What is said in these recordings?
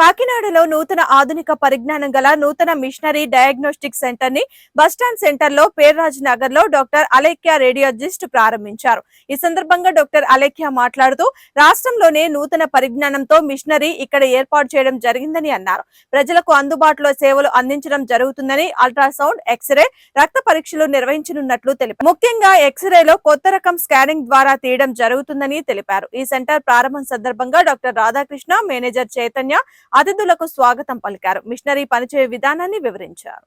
కాకినాడలో నూతన ఆధునిక పరిజ్ఞానం గల నూతన మిషనరీ డయాగ్నోస్టిక్ సెంటర్ని బస్టాండ్ సెంటర్లో పేర్రాజ్ నగర్లో డాక్టర్ అలేఖ్య రేడియాలజిస్ట్ ప్రారంభించారు. ఈ సందర్భంగా డాక్టర్ అలేఖ్య మాట్లాడుతూ రాష్ట్రంలోనే నూతన పరిజ్ఞానంతో మిషనరీ ఇక్కడ ఏర్పాటు చేయడం జరిగిందని అన్నారు. ప్రజలకు అందుబాటులో సేవలు అందించడం జరుగుతుందని అల్ట్రాసౌండ్ ఎక్స్రే రక్త పరీక్షలు నిర్వహించనున్నట్లు తెలిపారు. ముఖ్యంగా ఎక్స్రేలో కొత్త రకం స్కానింగ్ ద్వారా తీయడం జరుగుతుందని తెలిపారు. ఈ సెంటర్ ప్రారంభం సందర్భంగా డాక్టర్ రాధాకృష్ణ మేనేజర్ చైతన్య అతిథులకు స్వాగతం పలికారు. మిషనరీ పనిచేయ విధానాన్ని వివరించారు.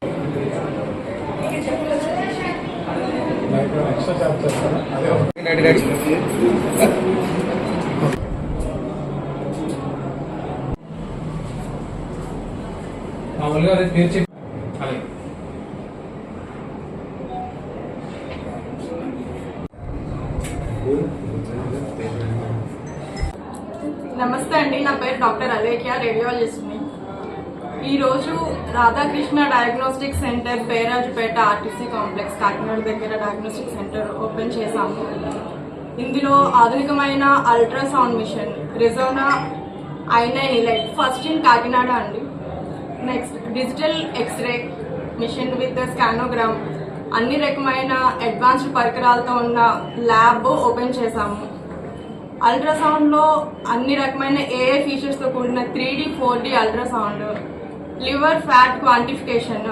మామూలుగా అది పేరు అలాగే నమస్తే అండి నా పేరు డాక్టర్ అలేఖ్య రేడియాలజిస్ట్ని ఈరోజు Radhakrishna diagnostic centre Perajupeta RTC complex Kakinada దగ్గర డయాగ్నోస్టిక్ సెంటర్ ఓపెన్ చేశాము. ఇందులో ఆధునికమైన ultrasound machine Resona I elite first in Kakinada అండి. Next digital X-ray machine with scanogram అన్ని రకమైన అడ్వాన్స్డ్ పరికరాలతో ఉన్న ల్యాబ్ ఓపెన్ చేశాము. అల్ట్రాసౌండ్లో అన్ని రకమైన ఏఏ ఫీచర్స్తో కూడిన three D four D ultrasound. Liver fat quantification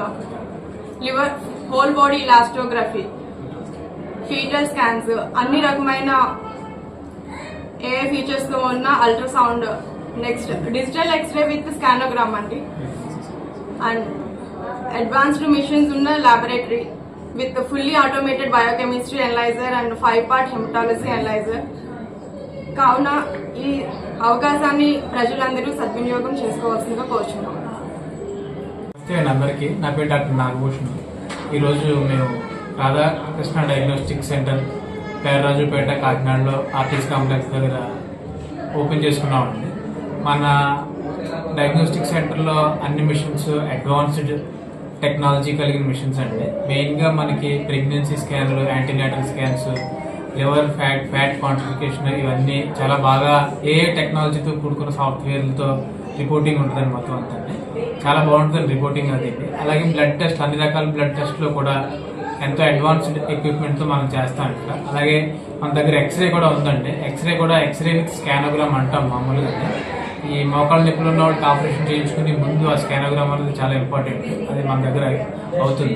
liver whole body elastography fetal scans అన్ని రకమైన ఏ ఫీచర్స్తో ఉన్న ultrasound. Next digital X-ray with scanogram అండి. అండ్ అడ్వాన్స్డ్ మిషన్స్ ఉన్న laboratory with fully automated biochemistry analyser and five part haematology analyser కావున ఈ అవకాశాన్ని ప్రజలందరూ సద్వినియోగం చేసుకోవాల్సిందిగా కోరుచున్నాం. నమస్తే అండి అందరికీ. నా పేరు డాక్టర్ నాగభూషణ్. ఈరోజు మేము రాధాకృష్ణ డయాగ్నోస్టిక్ సెంటర్ పేర్రాజుపేట కాకినాడలో ఆర్టీసీ కాంప్లెక్స్ దగ్గర ఓపెన్ చేసుకున్నామండి. మన డయాగ్నోస్టిక్ సెంటర్లో అన్ని మిషన్స్ అడ్వాన్స్డ్ టెక్నాలజీ కలిగిన మిషన్స్ అండి. మెయిన్గా మనకి pregnancy స్కాన్లు antenatal scans liver fat fat quantification ఇవన్నీ చాలా బాగా ఏ టెక్నాలజీతో కూడుకున్న సాఫ్ట్వేర్లతో రిపోర్టింగ్ ఉంటుందండి మొత్తం అంతా. చాలా బాగుంటుంది రిపోర్టింగ్ అది. అలాగే బ్లడ్ టెస్ట్ అన్ని రకాల బ్లడ్ టెస్ట్లో కూడా ఎంతో అడ్వాన్స్డ్ ఎక్విప్మెంట్తో మనం చేస్తాం ఇక్కడ. అలాగే మన దగ్గర ఎక్స్రే కూడా ఉందండి. ఎక్స్రే కూడా ఎక్స్రే విత్ స్కానోగ్రామ్ అంటాం మామూలుగా. ఈ మోకాళ్ళ నొప్పులు ఉన్న వాళ్ళకి ఆపరేషన్ చేయించుకుని ముందు ఆ స్కానోగ్రామ్ అనేది చాలా ఇంపార్టెంట్ అది మన దగ్గర అవుతుంది.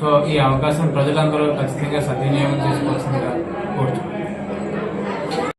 సో ఈ అవకాశం ప్రజలందరూ ఖచ్చితంగా సద్వినియోగం చేసుకోవాల్సిందిగా కోరుతున్నాను